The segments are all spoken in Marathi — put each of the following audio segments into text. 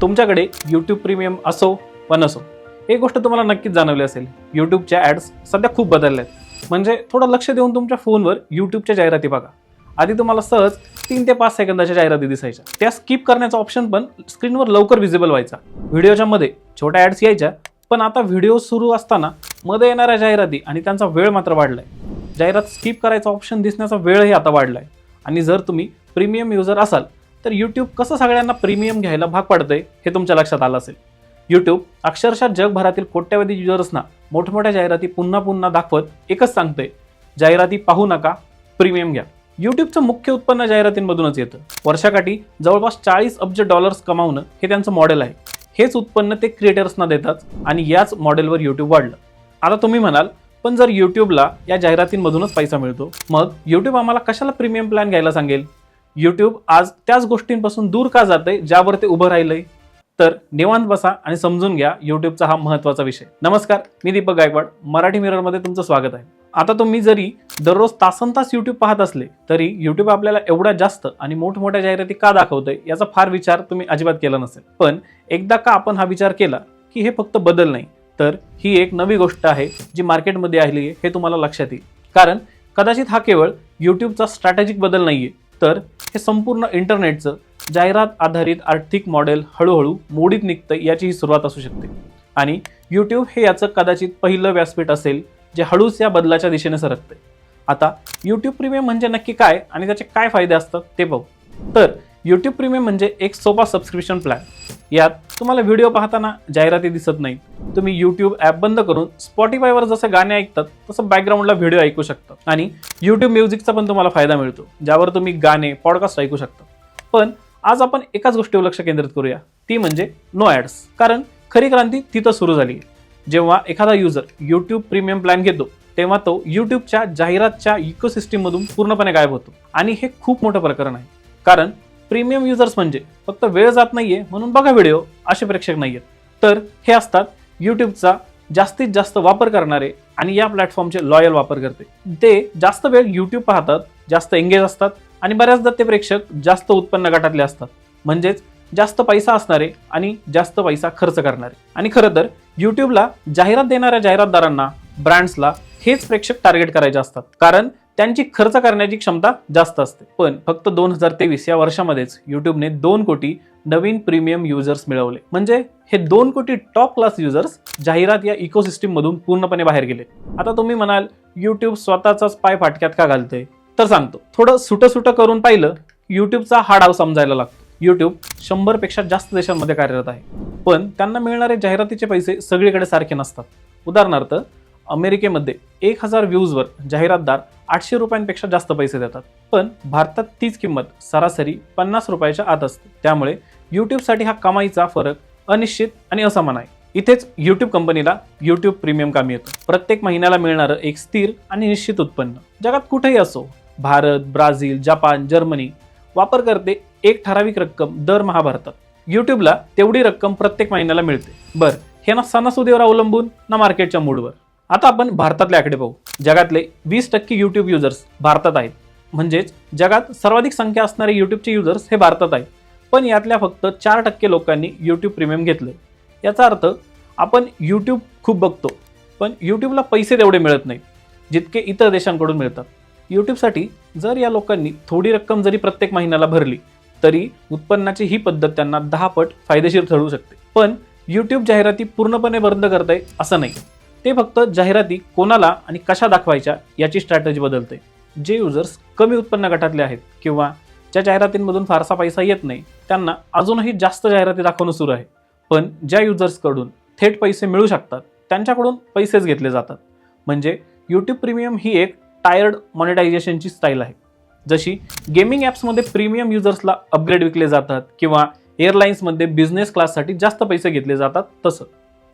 तुमच्याकडे यूट्यूब प्रीमियम असो वा नसो एक गोष्ट तुम्हाला नक्कीच जाणवली असेल यूट्यूबच्या ॲड्स सध्या खूप बदलल्या आहेत म्हणजे थोडं लक्ष देऊन तुमच्या फोनवर यूट्यूबच्या जाहिराती बघा. आधी तुम्हाला सहज तीन ते पाच सेकंदाच्या जाहिराती दिसायच्या. त्या स्किप करण्याचा ऑप्शन पण स्क्रीनवर लवकर विजिबल व्हायचा. व्हिडिओच्या मध्ये छोट्या ॲड्स यायच्या पण आता व्हिडिओ सुरू असताना मध्ये येणाऱ्या जाहिराती आणि त्यांचा वेळ मात्र वाढलाय. जाहिरात स्किप करायचा ऑप्शन दिसण्याचा वेळही आता वाढलाय. आणि जर तुम्ही प्रीमियम युजर असाल तर यूट्यूब कसं सगळ्यांना प्रीमियम घ्यायला भाग पाडतंय हे तुमच्या लक्षात आलं असेल. यूट्यूब अक्षरशः जगभरातील कोट्यावधी युजर्सना मोठमोठ्या जाहिराती पुन्हा पुन्हा दाखवत एकच सांगतंय जाहिराती पाहू नका प्रीमियम घ्या. यूट्यूबचं मुख्य उत्पन्न जाहिरातींमधूनच येतं. वर्षाकाठी जवळपास चाळीस अब्ज डॉलर्स कमावणं हे त्यांचं मॉडेल आहे. हेच उत्पन्न ते क्रिएटर्सना देतात आणि याच मॉडेलवर यूट्यूब वाढलं. आता तुम्ही म्हणाल पण जर यूट्यूबला या जाहिरातींमधूनच पैसा मिळतो मग यूट्यूब आम्हाला कशाला प्रीमियम प्लॅन घ्यायला सांगेल? यूट्यूब आज त्याच गोष्टींपासून दूर का जाते ज्यावर ते उभं राहिलंय? तर निवांत बसा आणि समजून घ्या यूट्यूबचा हा महत्त्वाचा विषय. नमस्कार मी दीपक गायकवाड. मराठी मिररमध्ये तुमचं स्वागत आहे. आता तुम्ही जरी दररोज तासन तास यूट्यूब पाहत असले तरी यूट्यूब आपल्याला एवढा जास्त आणि मोठमोठ्या जाहिराती का दाखवतंय याचा फार विचार तुम्ही अजिबात केला नसेल. पण एकदा का आपण हा विचार केला की हे फक्त बदल नाही तर ही एक नवी गोष्ट आहे जी मार्केटमध्ये आली आहे हे तुम्हाला लक्षात येईल. कारण कदाचित हा केवळ यूट्यूबचा स्ट्रॅटेजिक बदल नाहीये तर हे संपूर्ण इंटरनेटचं जाहिरात आधारित आर्थिक मॉडेल हळूहळू मोडीत निघतं याची ही सुरुवात असू शकते. आणि यूट्यूब हे याचं कदाचित पहिलं व्यासपीठ असेल जे हळूच या बदलाच्या दिशेने सरकते आता यूट्यूब प्रीमियम म्हणजे नक्की काय आणि त्याचे काय फायदे असतात ते पाहू. तर यूट्यूब प्रीमियम म्हणजे एक सोपा सबस्क्रिप्शन प्लॅन यात तुम्हाला व्हिडिओ पाहताना जाहिराती दिसत नाही तुम्ही यूट्यूब ॲप बंद करून स्पॉटीफायवर जसं गाणे ऐकतात तसं बॅकग्राऊंडला व्हिडिओ ऐकू शकता. आणि यूट्यूब म्युझिकचा पण तुम्हाला फायदा मिळतो ज्यावर तुम्ही गाणे पॉडकास्ट ऐकू शकता. पण आज आपण एकाच गोष्टीवर लक्ष केंद्रित करूया. ती म्हणजे नो ॲड्स कारण खरी क्रांती तिथं सुरू झाली. आहे जेव्हा एखादा युजर यूट्यूब प्रीमियम प्लॅन घेतो तेव्हा तो यूट्यूबच्या जाहिरातच्या इकोसिस्टीममधून पूर्णपणे गायब होतो. आणि हे खूप मोठं प्रकरण आहे. कारण प्रीमियम युजर्स म्हणजे फक्त वेळ जात नाहीये म्हणून बघा व्हिडिओ असे प्रेक्षक नाहीयेत. तर हे असतात यूट्यूबचा जास्तीत जास्त वापर करणारे आणि या प्लॅटफॉर्मचे लॉयल वापर करते ते जास्त वेळ यूट्यूब पाहतात जास्त एंगेज असतात आणि बऱ्याचदा ते प्रेक्षक जास्त उत्पन्न गटातले असतात. म्हणजेच जास्त पैसा असणारे आणि जास्त पैसा खर्च करणारे. आणि खरं तर यूट्यूबला जाहिरात देणाऱ्या जाहिरातदारांना ब्रँड्सला हेच प्रेक्षक टार्गेट करायचे असतात. कारण त्यांची खर्च करण्याची क्षमता जास्त असते. पण फक्त दोन हजार तेवीस या वर्षामध्येच युट्यूबने दोन कोटी नवीन प्रीमियम युजर्स मिळवले. म्हणजे हे दोन कोटी टॉप क्लास युजर्स जाहिरात या इकोसिस्टीम मधून पूर्णपणे बाहेर गेले. आता तुम्ही म्हणाल युट्यूब स्वतःचाच पाय फाटक्यात का घालतोय? तर सांगतो. थोडं सुटं सुटं करून पाहिलं युट्यूबचा हा डाव समजायला लागतो. युट्यूब शंभरपेक्षा जास्त देशांमध्ये कार्यरत आहे. पण त्यांना मिळणारे जाहिरातीचे पैसे सगळीकडे सारखे नसतात. उदाहरणार्थ अमेरिकेमध्ये एक हजार व्ह्यूजवर जाहिरातदार आठशे रुपयांपेक्षा जास्त पैसे देतात. पण भारतात तीच किंमत सरासरी पन्नास रुपयाच्या आत असते. त्यामुळे यूट्यूबसाठी हा कमाईचा फरक अनिश्चित आणि असमान आहे. इथेच यूट्यूब कंपनीला यूट्यूब प्रीमियम कामी येतो. प्रत्येक महिन्याला मिळणारं एक स्थिर आणि निश्चित उत्पन्न. जगात कुठेही असो भारत ब्राझील जपान जर्मनी वापरकर्ते एक ठराविक रक्कम दरमहा भरतात यूट्यूबला तेवढी रक्कम प्रत्येक महिन्याला मिळते. बरं हे ना सणासुदीवर अवलंबून ना मार्केटच्या मूडवर. आता आपण भारतातले आकडे पाहू. जगातले वीस टक्के यूट्यूब युजर्स भारतात आहेत. म्हणजेच जगात सर्वाधिक संख्या असणारे यूट्यूबचे युजर्स हे भारतात आहेत. पण यातल्या फक्त चार टक्के लोकांनी यूट्यूब प्रीमियम घेतलं याचा अर्थ आपण यूट्यूब खूप बघतो पण यूट्यूबला पैसे तेवढे मिळत नाहीत जितके इतर देशांकडून मिळतात. यूट्यूबसाठी जर या लोकांनी थोडी रक्कम जरी प्रत्येक महिन्याला भरली तरी उत्पन्नाची ही पद्धत त्यांना दहा पट फायदेशीर ठरू शकते. पण यूट्यूब जाहिराती पूर्णपणे बंद करताय असं नाही. ते फक्त जाहिराती कोणाला आणि कशा दाखवायच्या याची स्ट्रॅटजी बदलते. जे युजर्स कमी उत्पन्न गटातले आहेत किंवा ज्या जाहिरातींमधून फारसा पैसा येत नाही त्यांना अजूनही जास्त जाहिराती दाखवणं सुरू आहे. पण ज्या युजर्सकडून थेट पैसे मिळू शकतात त्यांच्याकडून पैसेच घेतले जातात. म्हणजे यूट्यूब प्रीमियम ही एक टायर्ड मॉनिटायझेशनची स्टाईल आहे. जशी गेमिंग ॲप्समध्ये प्रीमियम युजर्सला अपग्रेड विकले जातात किंवा एअरलाईन्समध्ये बिझनेस क्लाससाठी जास्त पैसे घेतले जातात तसं.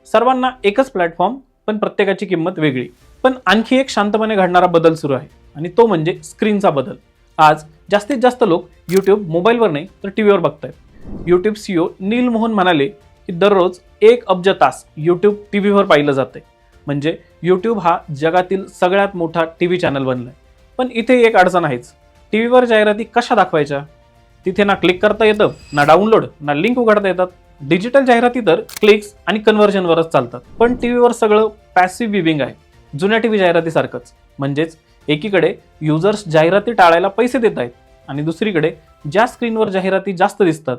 सर्वांना एकच प्लॅटफॉर्म पण प्रत्येकाची किंमत वेगळी. पण आणखी एक शांतपणे घडणारा बदल सुरू आहे आणि तो म्हणजे स्क्रीनचा बदल. आज जास्तीत जास्त लोक यूट्यूब मोबाईलवर नाही तर टी व्हीवर बघतायत. यूट्यूब सीईओ नील मोहन म्हणाले की दररोज एक अब्ज तास यूट्यूब टी व्हीवर पाहिलं जाते म्हणजे यूट्यूब हा जगातील सगळ्यात मोठा टी व्ही चॅनल बनलाय. पण इथे एक अडचण आहेच. टी व्हीवर जाहिराती कशा दाखवायच्या? तिथे ना क्लिक करता येतं ना डाउनलोड ना लिंक उघडता येतात. डिजिटल जाहिराती तर क्लिक्स आणि कन्व्हर्जनवरच चालतात. पण टीव्हीवर सगळं पॅसिव्ह विविंग आहे. जुन्या टीव्ही जाहिरातीसारखंच. म्हणजेच एकीकडे युजर्स जाहिराती टाळायला पैसे देत आहेत आणि दुसरीकडे ज्या स्क्रीनवर जाहिराती जास्त दिसतात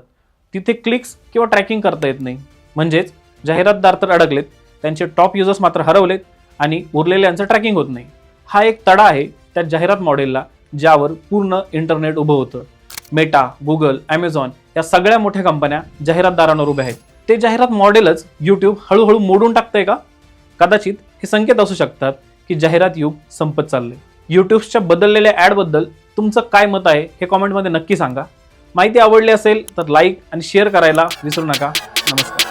तिथे क्लिक्स किंवा ट्रॅकिंग करता येत नाही. म्हणजेच जाहिरातदार तर अडकलेत त्यांचे टॉप युजर्स मात्र हरवलेत आणि उरलेल्यांचं ट्रॅकिंग होत नाही. हा एक तडा आहे त्या जाहिरात मॉडेलला ज्यावर पूर्ण इंटरनेट उभं होतं. मेटा गुगल ॲमेझॉन या सगळ्या मोठ्या कंपन्या जाहिरातदारांवर उभ्या आहेत. ते जाहिरात मॉडेलच यूट्यूब हळूहळू मोडून टाकतंय का? कदाचित हे संकेत असू शकतात की जाहिरात युग संपत चालले यूट्यूबच्या बदललेल्या ॲडबद्दल तुमचं काय मत आहे हे कॉमेंटमध्ये नक्की सांगा. माहिती आवडली असेल तर लाईक आणि शेअर करायला विसरू नका. नमस्कार.